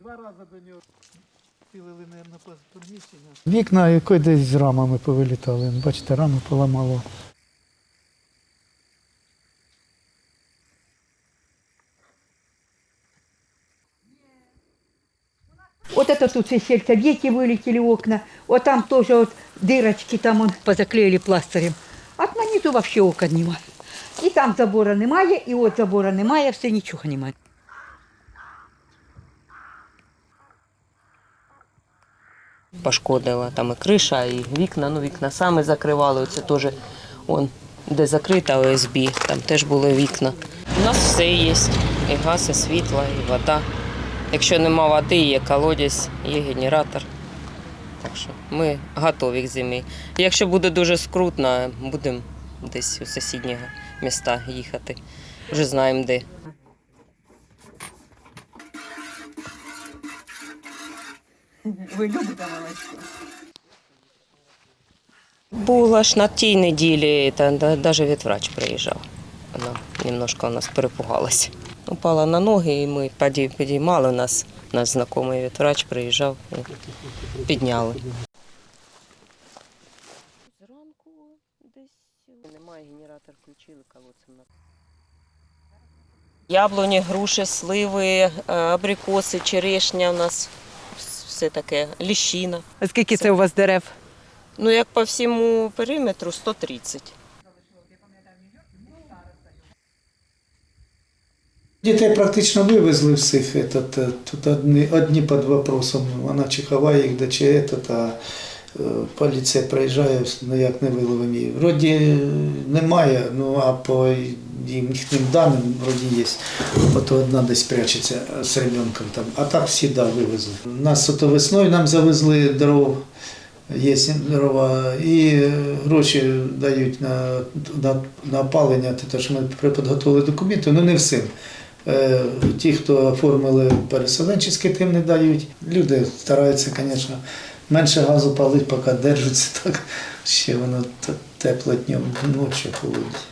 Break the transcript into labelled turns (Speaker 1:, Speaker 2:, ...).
Speaker 1: Два рази до нього цілили, мабуть, по приміщення.
Speaker 2: Вікна якої десь з рамами повилітали. Бачите, раму поламало.
Speaker 3: Вот это тут все сельсовете вылетели окна. Вот там тоже вот дырочки, там он позаклеили пластырем. А на низу вообще окон нема. І там забора немає, і от забора немає, все нічого немає.
Speaker 4: пошкодила там і криша, і вікна. Ну, вікна саме закривали. Оце теж он, де закрита ОСБ, там теж були вікна. У нас все є. І газ, і світло, і вода. Якщо нема води, є колодязь, є генератор. Так що ми готові к зимі. Якщо буде дуже скрутно, будемо десь у сусідні міста їхати. Вже знаємо де.
Speaker 3: Ви любите молочко?
Speaker 4: Була ж на тій неділі, та навіть ветврач приїжджав. Вона немножко у нас перепугалася. Упала на ноги, і ми підій- підіймали нас. Наш знайомий ветврач приїжджав і підняли. Зранку десь немає генератор, включили колодцем. Яблуні, груші, сливи, е, абрикоси, черешня у нас все таке, ліщина.
Speaker 5: А скільки це у вас дерев?
Speaker 4: Ну, як по всьому периметру 130.
Speaker 2: Дітей практично вивезли всіх. Этот, е, тут одні, одні під вопросом. Вона чи ховає їх, де чи этот, а поліція приїжджає, ніяк не виловимо її. Вроді е, немає, ну а по їхнім даним вроді є. Ото одна десь прячеться е, з ребенком там. А так всі да, вивезли. Нас ото весною нам завезли дров. Є дрова, і е, гроші дають на, на, на опалення, те, що ми підготували документи, ну не всім. Е, Ті, хто оформили переселенчий тим не дають. Люди стараються, звісно, менше газу палить, поки держиться так. Ще воно тепло днем ночі холодить.